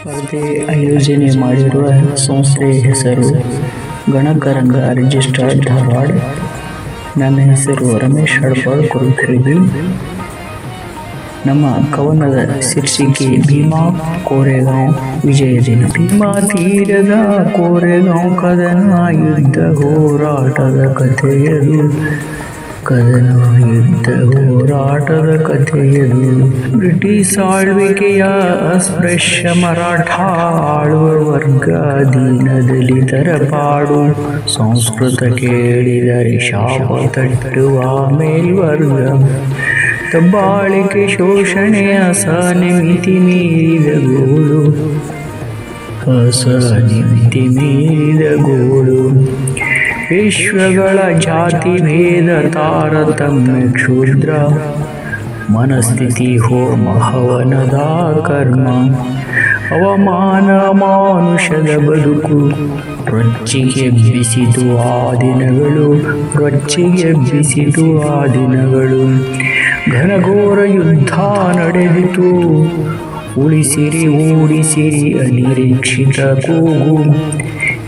ಸ್ಪರ್ಧೆ ಆಯೋಜನೆ ಮಾಡಿರುವ ಸಂಸ್ಥೆಯ ಹೆಸರು ಗಣಕರಂಗ ರಿಜಿಸ್ಟರ್ಡ್ ಧಾರವಾಡ. ನನ್ನ ಹೆಸರು ರಮೇಶ್ ಹಡ್ಪಾಳ್ ಕುರುಖರಿಗಿ ನಮ್ಮ ಕವನದ ಶೀರ್ಷಿಕೆ ಭೀಮಾ ಕೋರೆಗಾಂವ್ ವಿಜಯ ದಿನ ಭೀಮಾ ತೀರದ ಕೋರೆಗಾಂವ್ ಕದನ ಯುದ್ಧ ಹೋರಾಟದ ಕಥೆಯದು. ಕದನ ಯುದ್ಧ ಹೋರಾಟದ ಕಥೆಯದು ಬ್ರಿಟಿಷ್ ಆಳ್ವಿಕೆಯ ಅಸ್ಪೃಶ್ಯ ಮರಾಠ ಆಳುವ ವರ್ಗ ದೀನ ದಲಿತರ ಪಾಡು ಸಂಸ್ಕೃತ ಕೇಳಿದರೆ ಶಾಪ ತಟ್ಟುವ ಮೇಲ್ವರ್ಗ ದಬ್ಬಾಳಿಕೆ ಶೋಷಣೆಯ ಅಸಹನೆ ಮಿತಿ ಮೀರಿದ ಗೋಳು ಅಸಹನೆ ಮಿತಿ ಮೀರಿದ ಗೋಳು ವಿಶ್ವಗಳ ಜಾತಿ ಭೇದ ತಾರತಮ್ಯ ಕ್ಷುದ್ರ. ಮನಸ್ಥಿತಿ ಹೋಮ ಹವನದ ಕರ್ಮ. ಅವಮಾನ ಮಾನುಷದ ಬದುಕು. ರೊಚ್ಚಿಗೆ ಬಿಸಿದು ಆ ದಿನಗಳು. ರೊಚ್ಚಿಗೆ ಬಿಸಿದು ಆ ದಿನಗಳು. ಘನಘೋರ ಯುದ್ಧ ನಡೆದಿತು. ಉಳಿಸಿರಿ ಓಡಿಸಿರಿ ಅನಿರೀಕ್ಷಿತ ಕೂಗು.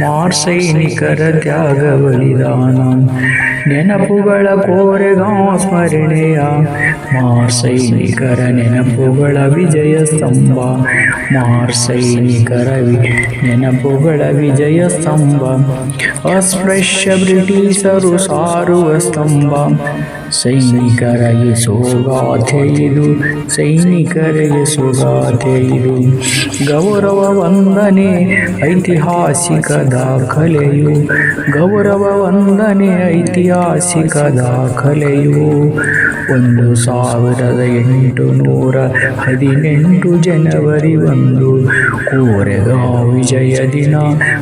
ಮಾರ್ ಸೈನಿಕರ ತ್ಯಾಗ ಬಲಿದಾನ ನೆನಪುಗಳ ಕೋರೆಗಾಂವ್ ಸ್ಮರಣೆಯ ಮಾರ್ ಸೈನಿಕರ ನೆನಪುಗಳ ವಿಜಯ ಸ್ತಂಭ ಮಾರ್ ಸೈನಿಕರ ವಿ- ನೆನಪುಗಳ ವಿಜಯ ಸ್ತಂಭ ಅಸ್ಪೃಶ್ಯ ಬ್ರಿಟಿಷರು ಸಾರುವ ಸ್ತಂಭ ಸೈನಿಕರಿಗೆ ಸೋಗಾಥೆ ಇದು ಸೈನಿಕರಿಗೆ ಸೋಗಾಥೆ ಗೌರವ ವಂದನೆ ಐತಿಹಾಸಿಕ ದಾಖಲೆಯು. ಗೌರವ ವಂದನೆ ಐತಿಹಾಸಿಕ ದಾಖಲೆಯು. ಒಂದು ಸಾವಿರದ ಎಂಟು ನೂರ ಹದಿನೆಂಟು ಜನವರಿ ಒಂದು. ಕೋರೆಗಾಂವ್ ವಿಜಯ ದಿನ,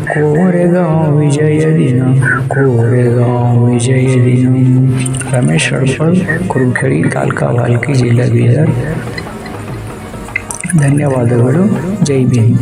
ಕೋರೆಗಾಂವ್ ವಿಜಯ ದಿನ, ಕೋರೆಗಾಂವ್ ವಿಜಯ ದಿನ. ರಮೇಶ್ ಹಡ್ಪಳ್ ಕುರುಖೇಡಿ ತಾಲ್ಕಾ ವಾಲ್ಕಿ ಜಿಲ್ಲಾ ಬೀದರ್. ಧನ್ಯವಾದಗಳು. ಜೈ ಭೀಮ್.